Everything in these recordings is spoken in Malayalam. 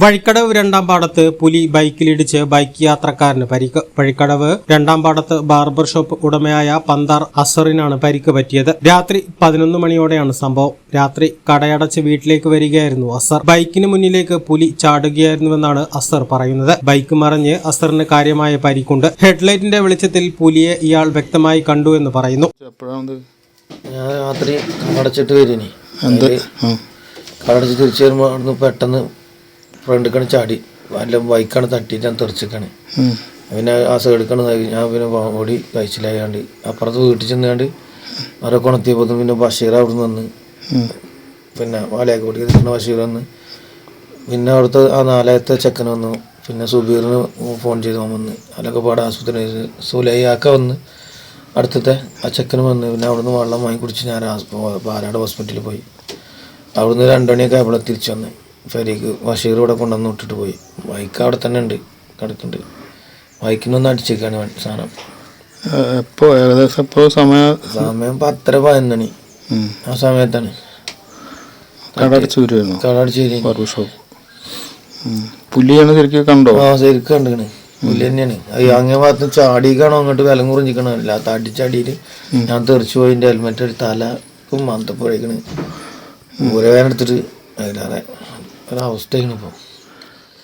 Vazhikkadavu രണ്ടാം പാടത്ത് പുലി ബൈക്കിലിടിച്ച് ബൈക്ക് യാത്രക്കാരന് പരിക്ക്. വഴിക്കടവ് രണ്ടാം പാടത്ത് ബാർബർ ഷോപ്പ് ഉടമയായ പന്താർ അസറിനാണ് പരിക്ക് പറ്റിയത്. രാത്രി പതിനൊന്ന് മണിയോടെയാണ് സംഭവം. രാത്രി കടയടച്ച് വീട്ടിലേക്ക് വരികയായിരുന്നു അസർ. ബൈക്കിന് മുന്നിലേക്ക് പുലി ചാടുകയായിരുന്നുവെന്നാണ് അസർ പറയുന്നത്. ബൈക്ക് മറിഞ്ഞ് അസറിന് കാര്യമായ പരിക്കുണ്ട്. ഹെഡ്ലൈറ്റിന്റെ വെളിച്ചത്തിൽ പുലിയെ ഇയാൾ വ്യക്തമായി കണ്ടു എന്ന് പറയുന്നു. എപ്പോഴാണ് ഞാൻ രാത്രി കടച്ചിട്ട് വരുന്നേ കടച്ചിട്ട് തിരിച്ചു വരുമ്പോൾ അവിടുന്ന് പെട്ടെന്ന് ഫ്രണ്ടിക്കാണ് ചാടി. വല്ല ബൈക്കാണ് തട്ടിയിട്ട് ഞാൻ തെറിച്ചിക്കാണ്. പിന്നെ ആ സൈഡിക്കാണ് ഞാൻ പിന്നെ ഓടി കഴിച്ചിലായാണ്ട് അപ്പുറത്ത് വീട്ടിൽ ചെന്നാണ്ട് അവരെ കൊണത്തിയപ്പോൾ പിന്നെ ബഷീർ അവിടെ നിന്ന് വന്ന് പിന്നെ വാലയൊക്കെ കൂടി നിൽക്കുന്ന ബഷീർ വന്ന് പിന്നെ അവിടുത്തെ ആ നാലാമത്തെ ചെക്കൻ വന്നു. പിന്നെ സുബീറിന് ഫോൺ ചെയ്ത് വന്ന്. അതിലൊക്കെ പാടെ ആശുപത്രി സുലൈയാക്ക വന്ന് അടുത്തത്തെ ആ ചെക്കന് വന്ന് പിന്നെ അവിടുന്ന് വെള്ളം വാങ്ങി കുടിച്ച് ഞാൻ പാലാട് ഹോസ്പിറ്റലിൽ പോയി. അവിടുന്ന് രണ്ടു മണിയൊക്കെ ആയപ്പോൾ തിരിച്ചു വന്ന്. ഫെരിക്ക് ബഷീർ ഇവിടെ കൊണ്ടുവന്ന് വിട്ടിട്ട് പോയി. ബൈക്ക് അവിടെ തന്നെ ഉണ്ട് കിടക്കുന്നുണ്ട്. ബൈക്കിനൊന്ന് അടിച്ചേക്കാണ് സാധനം. എപ്പോ ഏകദേശം എപ്പോ സമയം സമയം പത്തര പതിനൊന്നണി ആ സമയത്താണ്. വരുമായിരുന്നു ബാർബർ ഷോപ്പ് പുലിയാണ് ശരിക്കും കണ്ടോ? ആ ശരിക്കും കണ്ടിക്കണ് പുലി തന്നെയാണ്. അങ്ങേ ഭാഗത്ത് ചാടിക്കാണോ അങ്ങോട്ട് വിലം കുറിഞ്ഞിക്കണോ അല്ല തടിച്ചടിയിൽ ഞാൻ തെറിച്ചു പോയി എന്റെ ഹെൽമെറ്റ് എടുത്ത് തലക്കും മന്തപ്പോഴേക്കണ് ഊരവേദന എടുത്തിട്ട് അതിലേറെ ഒരവസ്ഥയാണ് ഇപ്പോൾ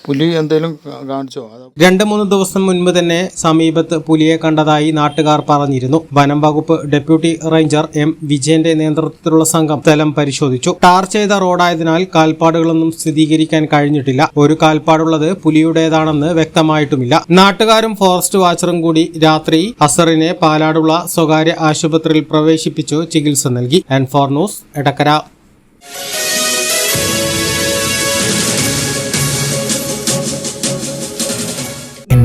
പുലി എന്തേലും കാണിച്ചോ? രണ്ട് മൂന്ന് ദിവസം മുൻപ് തന്നെ സമീപത്ത് പുലിയെ കണ്ടതായി നാട്ടുകാർ പറഞ്ഞിരുന്നു. വനം വകുപ്പ് ഡെപ്യൂട്ടി റേഞ്ചർ എം വിജയന്റെ നേതൃത്വത്തിലുള്ള സംഘം സ്ഥലം പരിശോധിച്ചു. ടാർ ചെയ്ത റോഡായതിനാൽ കാൽപ്പാടുകളൊന്നും സ്ഥിരീകരിക്കാൻ കഴിഞ്ഞിട്ടില്ല. ഒരു കാൽപ്പാടുള്ളത് പുലിയുടേതാണെന്ന് വ്യക്തമായിട്ടുമില്ല. നാട്ടുകാരും ഫോറസ്റ്റ് വാച്ചറും കൂടി രാത്രി അസറിനെ പാലാടുള്ള സ്വകാര്യ ആശുപത്രിയിൽ പ്രവേശിപ്പിച്ചു ചികിത്സ നൽകി. And for news Edakkara.